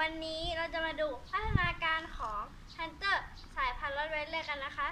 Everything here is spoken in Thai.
วันนี้เราจะมาดูพัฒนาการของฮันเตอร์สายพันธุ์รอดเวเลอร์กันนะคะ